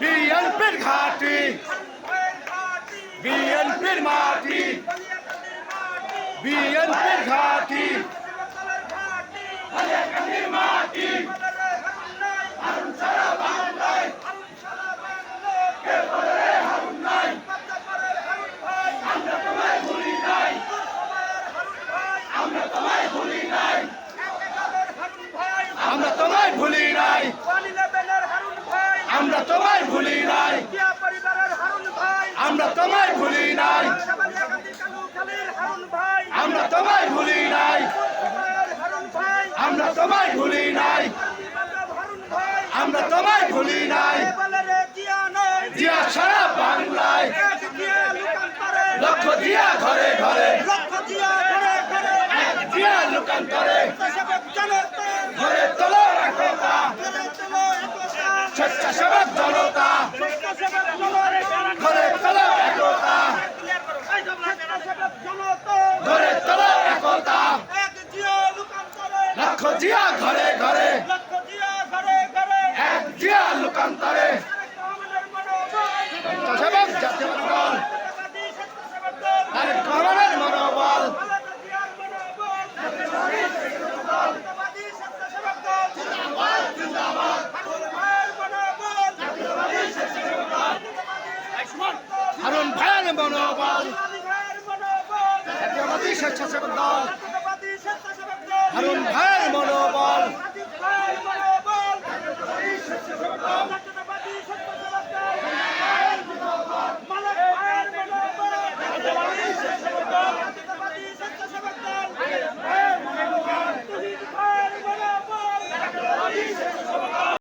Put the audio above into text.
বিএনপির ঘাটি। বিএনপির মাটি। বিএনপির ঘাটি আমরা তোমায় ভুলি নাই আমরা তোমায় ভুলি নাই আমরা তোমায় ভুলি নাই আমরা তোমায় ভুলি নাই আমরা তোমায় ভুলি নাই আমরা তোমায় নাই। জিয়া সারা বাংলায়। লক্ষ দিয়া ঘরে ঘরে। জিয়া লুকান্তরে ঘরে। তোলো একতা। স্বেচ্ছাসেবক জনতা। ঘরে তোলো একতা। ঘরে তোলো একতা। লক্ষ জিয়া ঘরে ঘরে। লুকান্তরে স্বেচ্ছাসেবক জাতীয় দল তারেক রহমানের মনোবল। হারুন ভাইয়ের মনোবল। জাতীয়বাদী স্বেচ্ছাসেবক দল। হারুন ভাই